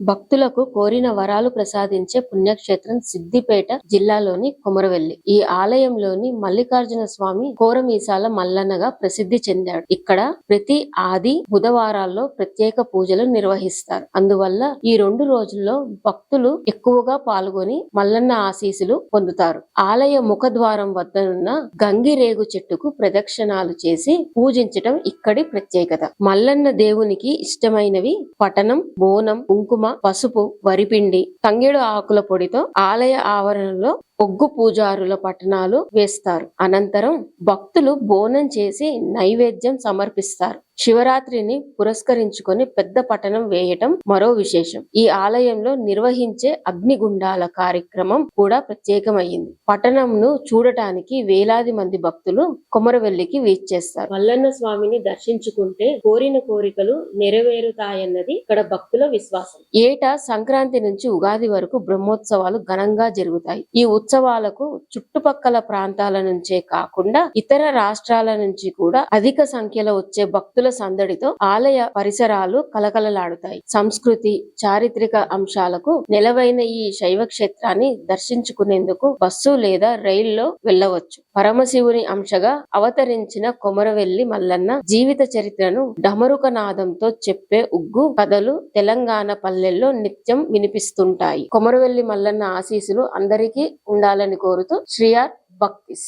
భక్తులకు కోరిన వరాలు ప్రసాదించే పుణ్యక్షేత్రం సిద్దిపేట జిల్లాలోని కొమరవెల్లి. ఈ ఆలయంలోని మల్లికార్జున స్వామి కోరమీసాల మల్లన్నగా ప్రసిద్ధి చెందాడు. ఇక్కడ ప్రతి ఆది బుధవారాల్లో ప్రత్యేక పూజలు నిర్వహిస్తారు. అందువల్ల ఈ రెండు రోజుల్లో భక్తులు ఎక్కువగా పాల్గొని మల్లన్న ఆశీసులు పొందుతారు. ఆలయ ముఖద్వారం వద్దనున్న గంగిరేగు చెట్టుకు ప్రదక్షిణాలు చేసి పూజించటం ఇక్కడి ప్రత్యేకత. మల్లన్న దేవునికి ఇష్టమైనవి పటనం బోనం కుంకుమ పసుపు వరిపిండి తంగేడు ఆకుల పొడితో ఆలయ ఆవరణలో ఒగ్గు పూజారుల పట్టణాలు వేస్తారు. అనంతరం భక్తులు బోనం చేసి నైవేద్యం సమర్పిస్తారు. శివరాత్రిని పురస్కరించుకొని పెద్ద పట్టణం వేయటం మరో విశేషం. ఈ ఆలయంలో నిర్వహించే అగ్నిగుండాల కార్యక్రమం కూడా ప్రత్యేకమైంది. పట్టణంను చూడటానికి వేలాది మంది భక్తులు కొమరవెల్లికి వీచేస్తారు మల్లన్న స్వామిని దర్శించుకుంటే కోరిన కోరికలు నెరవేరుతాయన్నది ఇక్కడ భక్తుల విశ్వాసం. ఏటా సంక్రాంతి నుంచి ఉగాది వరకు బ్రహ్మోత్సవాలు ఘనంగా జరుగుతాయి. ఈ ఉత్సవాలకు చుట్టుపక్కల ప్రాంతాల నుంచే కాకుండా ఇతర రాష్ట్రాల నుంచి కూడా అధిక సంఖ్యలో వచ్చే భక్తుల సందడితో ఆలయ పరిసరాలు కలకలలాడుతాయి. సంస్కృతి చారిత్రక అంశాలకు నెలవైన ఈ శైవ క్షేత్రాన్ని దర్శించుకునేందుకు బస్సు లేదా రైల్లో వెళ్ళవచ్చు. పరమశివుని అంశగా అవతరించిన కొమరవెల్లి మల్లన్న జీవిత చరిత్రను డమరుక నాదంతో చెప్పే ఉగ్గు కథలు తెలంగాణ పల్లెల్లో నిత్యం వినిపిస్తుంటాయి. కొమరవెల్లి మల్లన్న ఆశీస్సులు అందరికీ ఉండాలని కోరుతూ శ్రీయార్ భక్తిస్